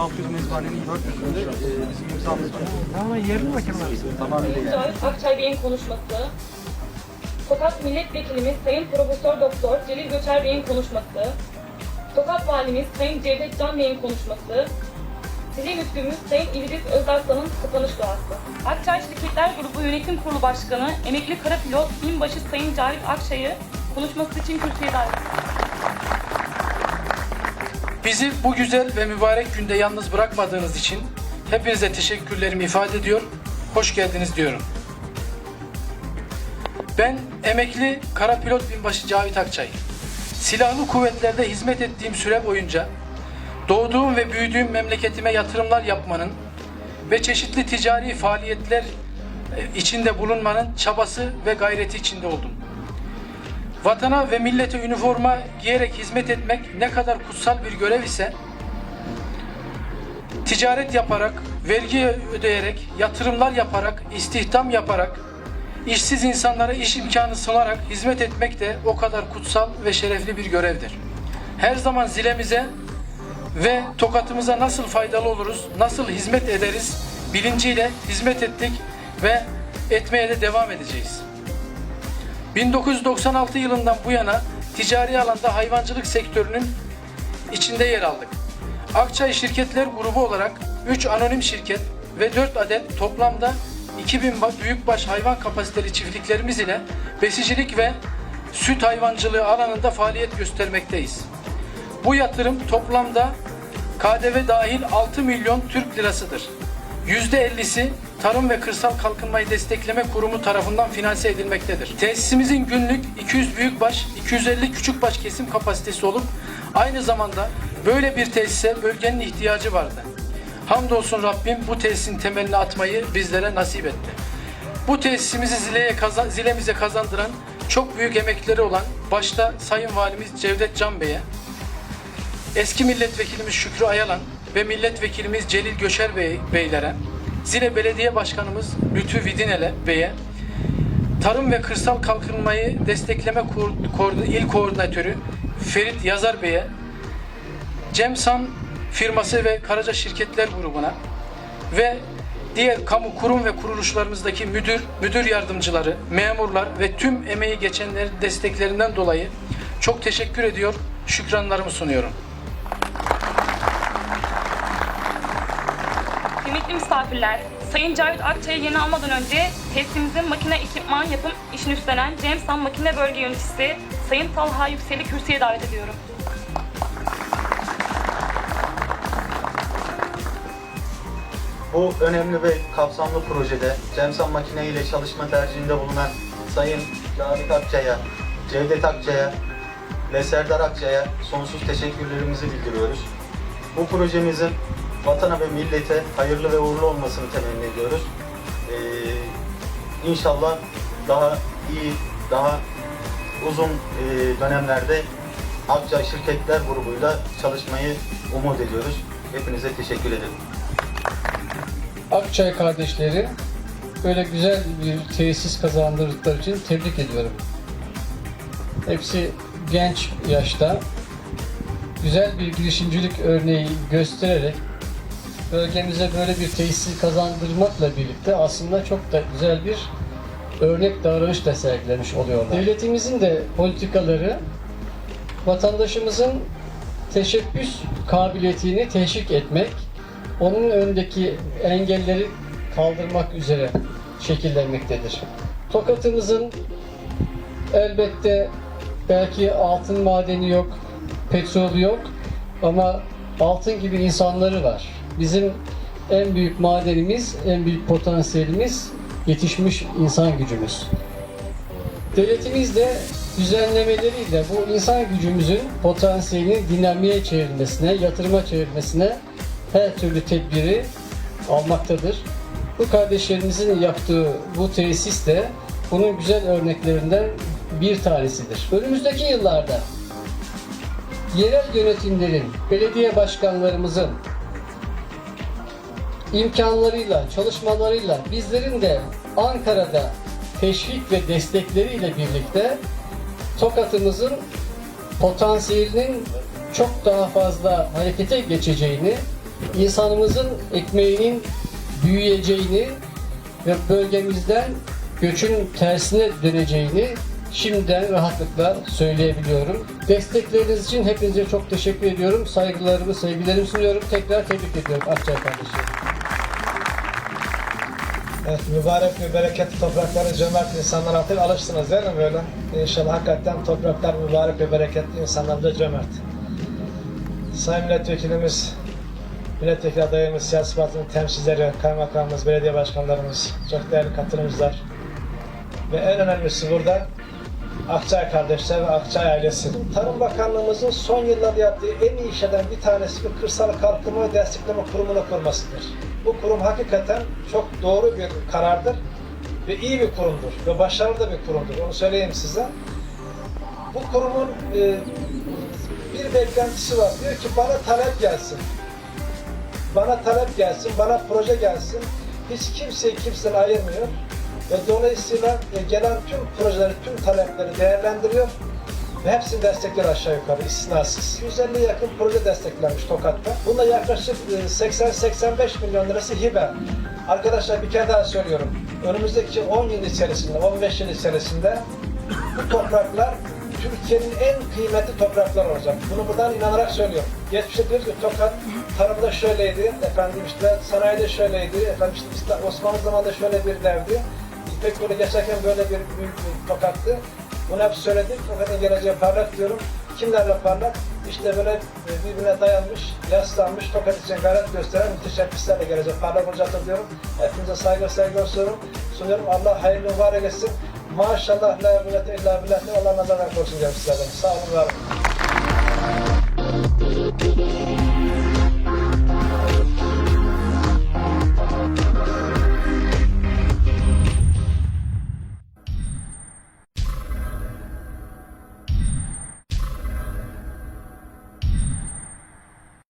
600 mezbahanenin 400'ünde e, bizim imzamız var. Ama yerli bakayım Tamam. Cahit Akçay Bey'in konuşması, Tokat Milletvekilimiz Sayın Profesör Doktor Celil Göçer Bey'in konuşması, Tokat Valimiz Sayın Cevdet Can Bey'in konuşması, Sili Müftümüz Sayın İdris Özarslan'ın kapanış duası. Akçay Şirketler Grubu Yönetim Kurulu Başkanı, emekli kara pilot binbaşı Sayın Cahit Akçay'ı konuşması için kürsüye davet Bizi bu güzel ve mübarek günde yalnız bırakmadığınız için hepinize teşekkürlerimi ifade ediyor, hoş geldiniz diyorum. Ben emekli kara pilot binbaşı Cavit Akçay. Silahlı kuvvetlerde hizmet ettiğim süre boyunca doğduğum ve büyüdüğüm memleketime yatırımlar yapmanın ve çeşitli ticari faaliyetler e, içinde bulunmanın çabası ve gayreti içinde oldum. Vatana ve millete üniforma giyerek hizmet etmek ne kadar kutsal bir görev ise ticaret yaparak, vergi ödeyerek, yatırımlar yaparak, istihdam yaparak, işsiz insanlara iş imkanı sunarak hizmet etmek de o kadar kutsal ve şerefli bir görevdir. Her zaman zilemize ve tokatımıza nasıl faydalı oluruz, nasıl hizmet ederiz bilinciyle hizmet ettik ve etmeye de devam edeceğiz. 1996 yılından bu yana ticari alanda hayvancılık sektörünün içinde yer aldık. Akçay Şirketler Grubu olarak 3 anonim şirket ve 4 adet toplamda 2000 ba- büyükbaş hayvan kapasiteli çiftliklerimiz ile besicilik ve süt hayvancılığı alanında faaliyet göstermekteyiz. Bu yatırım toplamda KDV dahil 6 milyon Türk lirasıdır. %50'si Tarım ve Kırsal Kalkınmayı Destekleme Kurumu tarafından finanse edilmektedir. Tesisimizin günlük 200 büyükbaş, 250 küçükbaş kesim kapasitesi olup aynı zamanda böyle bir tesise bölgenin ihtiyacı vardı. Hamdolsun Rabbim bu tesisin temelini atmayı bizlere nasip etti. Bu tesisimizi Zile'ye kazan, Zile'mize kazandıran çok büyük emekleri olan başta Sayın Valimiz Cevdet Can Bey'e, eski milletvekilimiz Şükrü Ayalan ve milletvekilimiz Celil Göçer Bey, Beylere, Zile Belediye Başkanımız Lütfü Vidinele Bey'e, Tarım ve Kırsal Kalkınmayı Destekleme İl Koordinatörü Ferit Yazar Bey'e, Cemsan firması ve Karaca Şirketler Grubu'na ve diğer kamu kurum ve kuruluşlarımızdaki müdür, müdür yardımcıları, memurlar ve tüm emeği geçenlerin desteklerinden dolayı çok teşekkür ediyor, şükranlarımı sunuyorum. Kıymetli misafirler, Sayın Cavit Akçay'ı yeni almadan önce tesisimizin makine ekipman yapım işini üstlenen Cemsan Makine Bölge Yöneticisi Sayın Talha Yüksel'i kürsüye davet ediyorum. Bu önemli ve kapsamlı projede Cemsan makine ile çalışma tercihinde bulunan Sayın Cavit Akçay'a, Cevdet Akçay'a ve Serdar Akçay'a sonsuz teşekkürlerimizi bildiriyoruz. Bu projemizin vatana ve millete hayırlı ve uğurlu olmasını temenni ediyoruz. Ee, inşallah daha iyi, daha uzun e, dönemlerde Akçay Şirketler grubuyla çalışmayı umut ediyoruz. Hepinize teşekkür ederim. Akçay kardeşleri böyle güzel bir tesis kazandırdıkları için tebrik ediyorum. Hepsi genç yaşta güzel bir girişimcilik örneği göstererek bölgemize böyle bir tesisi kazandırmakla birlikte aslında çok da güzel bir örnek davranış da sergilemiş oluyorlar. Devletimizin de politikaları vatandaşımızın teşebbüs kabiliyetini teşvik etmek, onun önündeki engelleri kaldırmak üzere şekillenmektedir. Tokat'ımızın elbette belki altın madeni yok, petrolü yok ama altın gibi insanları var. Bizim en büyük madenimiz, en büyük potansiyelimiz yetişmiş insan gücümüz. Devletimiz de düzenlemeleriyle bu insan gücümüzün potansiyelini dinamiğe çevirmesine, yatırıma çevirmesine her türlü tedbiri almaktadır. Bu kardeşlerimizin yaptığı bu tesis de bunun güzel örneklerinden bir tanesidir. Önümüzdeki yıllarda yerel yönetimlerin, belediye başkanlarımızın imkanlarıyla, çalışmalarıyla bizlerin de Ankara'da teşvik ve destekleriyle birlikte Tokat'ımızın potansiyelinin çok daha fazla harekete geçeceğini insanımızın ekmeğinin büyüyeceğini ve bölgemizden göçün tersine döneceğini şimdiden rahatlıkla söyleyebiliyorum. Destekleriniz için hepinize çok teşekkür ediyorum. Saygılarımı, sevgilerimi sunuyorum. Tekrar tebrik ediyorum Akçay kardeşim. Evet, mübarek ve bereketli toprakları cömert insanlar artık alıştınız değil mi böyle? İnşallah hakikaten topraklar mübarek ve bereketli insanlar da cömert. Sayın Milletvekilimiz, Milletvekili adayımız, siyasi partinin temsilcileri, kaymakamımız, belediye başkanlarımız, çok değerli katılımcılar ve en önemlisi burada Akçay kardeşler ve Akçay ailesi. Tarım Bakanlığımızın son yıllarda yaptığı en iyi işlerden bir tanesi bir kırsal kalkınma ve destekleme kurumunu kurmasıdır. Bu kurum hakikaten çok doğru bir karardır ve iyi bir kurumdur ve başarılı da bir kurumdur. Onu söyleyeyim size. Bu kurumun e, bir beklentisi var. Diyor ki bana talep gelsin. Bana talep gelsin, bana proje gelsin. Hiç kimseyi kimseden ayırmıyor. Ve dolayısıyla e, gelen tüm projeleri, tüm talepleri değerlendiriyor ve hepsini destekler aşağı yukarı istisnasız. 150 yakın proje desteklenmiş Tokat'ta. Bunda yaklaşık e, 80-85 milyon lirası hibe. Arkadaşlar bir kere daha söylüyorum. Önümüzdeki 10 yıl içerisinde, 15 yıl içerisinde bu topraklar Türkiye'nin en kıymetli topraklar olacak. Bunu buradan inanarak söylüyorum. Geçmişte diyoruz ki Tokat tarımda şöyleydi, efendim işte sanayide şöyleydi, efendim işte Osmanlı zamanında şöyle bir devdi. İpek yolu geçerken böyle bir büyük bir tokattı. Bunu hep söyledik. Tokat'ın geleceği parlak diyorum. Kimlerle parlak? İşte böyle e, birbirine dayanmış, yaslanmış, tokat için gayret gösteren müteşebbislerle gelecek parlak olacaktır diyorum. Hepinize saygı saygı sunuyorum. sunuyorum. Allah hayırlı mübarek etsin. Maşallah la kuvvete illa billah. Allah nazardan korusun diyorum sizlerden. Sağ olun, var olun.